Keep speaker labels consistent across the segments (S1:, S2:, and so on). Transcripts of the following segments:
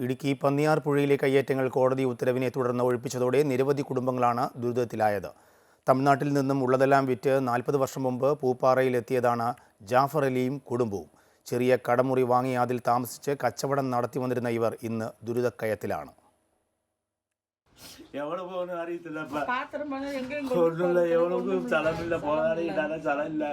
S1: ഇടുക്കി പന്നിയാർ പുഴയിലെ കയ്യേറ്റങ്ങൾ കോടതി ഉത്തരവിനെ തുടർന്ന് ഒഴിപ്പിച്ചതോടെ നിരവധി കുടുംബങ്ങളാണ് ദുരിതത്തിലായത് തമിഴ്നാട്ടിൽ നിന്നും ഉള്ളതെല്ലാം വിറ്റ് നാൽപ്പത് വർഷം മുമ്പ് പൂപ്പാറയിലെത്തിയതാണ് ജാഫർ അലിയും കുടുംബവും ചെറിയ കടമുറി വാങ്ങി അതിൽ താമസിച്ച് കച്ചവടം നടത്തി വന്നിരുന്ന ഇവർ ഇന്ന് ദുരിതക്കയത്തിലാണ്
S2: എവിടെ പോകുന്നു അറിയത്തില്ല
S3: பாத்திரம் எங்க
S2: ഒന്നുമില്ല എവളും സ്ഥലമില്ല പോകാനില്ല സ്ഥലമില്ല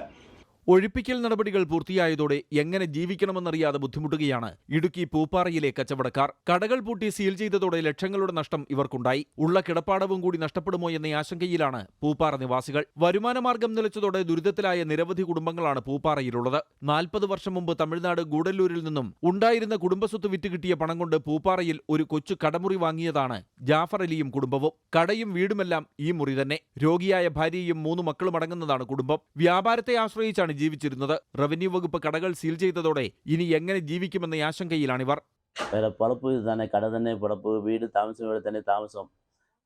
S4: ഒഴിപ്പിക്കൽ നടപടികൾ പൂർത്തിയായതോടെ എങ്ങനെ ജീവിക്കണമെന്നറിയാതെ ബുദ്ധിമുട്ടുകയാണ് ഇടുക്കി പൂപ്പാറയിലെ കച്ചവടക്കാർ. കടകൾ പൂട്ടി സീൽ ചെയ്തതോടെ ലക്ഷങ്ങളുടെ നഷ്ടം ഇവർക്കുണ്ടായി. ഉള്ള കിടപ്പാടവും കൂടി നഷ്ടപ്പെടുമോ എന്ന ആശങ്കയിലാണ് പൂപ്പാറ നിവാസികൾ. വരുമാനമാർഗം നിലച്ചതോടെ ദുരിതത്തിലായ നിരവധി കുടുംബങ്ങളാണ് പൂപ്പാറയിലുള്ളത്. നാൽപ്പത് വർഷം മുമ്പ് തമിഴ്നാട് ഗൂഡല്ലൂരിൽ നിന്നും ഉണ്ടായിരുന്ന കുടുംബസ്വത്ത് വിറ്റ് കിട്ടിയ പണം കൊണ്ട് പൂപ്പാറയിൽ ഒരു കൊച്ചു കടമുറി വാങ്ങിയതാണ് ജാഫർ അലിയും കുടുംബവും. കടയും വീടുമെല്ലാം ഈ മുറി തന്നെ. രോഗിയായ ഭാര്യയും മൂന്ന് മക്കളും അടങ്ങുന്നതാണ് കുടുംബം. വ്യാപാരത്തെ ആശ്രയിച്ചാണ് ജീവിച്ചിരുന്നത് റവന്യൂ വകുപ്പ് കടകൾ സീൽ ചെയ്തതോടെ ഇനി എങ്ങനെ ജീവിക്കുമെന്ന ആശങ്കയിലാണിവർ
S5: വേറെ പൊഴപ്പ് ഇത് തന്നെ കട തന്നെ പൊഴപ്പ് വീട് താമസം ഇവിടെ തന്നെ താമസം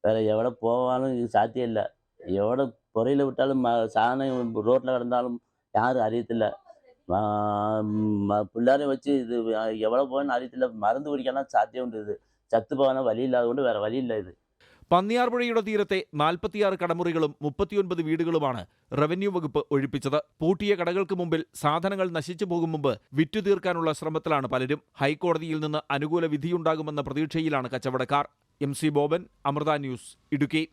S5: വേറെ എവിടെ പോകാനും ഇത് സാധ്യമല്ല എവിടെ പുറയിൽ വിട്ടാലും മ- സാധനം റോട്ടിൽ കിടന്നാലും யாரும் അറിയത്തില്ല പിള്ളേരെ വെച്ച് ഇത് എവിടെ പോകാനും അറിയത്തില്ല മരുന്ന് കുടിക്കാനും സാധ്യമുണ്ട് ഇത് ചത്തു പോകാനോ വഴിയില്ലാതുകൊണ്ട് വേറെ വഴിയില്ല ഇത്
S4: പന്നിയാർപുഴയുടെ തീരത്തെ നാൽപ്പത്തിയാറ് കടമുറികളും മുപ്പത്തിയൊൻപത് വീടുകളുമാണ് റവന്യൂ വകുപ്പ് ഒഴിപ്പിച്ചത്. പൂട്ടിയ കടകൾക്ക് മുമ്പിൽ സാധനങ്ങൾ നശിച്ചു പോകും മുമ്പ് വിറ്റുതീർക്കാനുള്ള ശ്രമത്തിലാണ് പലരും. ഹൈക്കോടതിയിൽ നിന്ന് അനുകൂല വിധിയുണ്ടാകുമെന്ന പ്രതീക്ഷയിലാണ് കച്ചവടക്കാർ. M C Boban Amrita news Idukki.